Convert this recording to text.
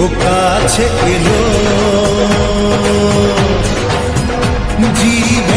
ও কাছে এলো জীব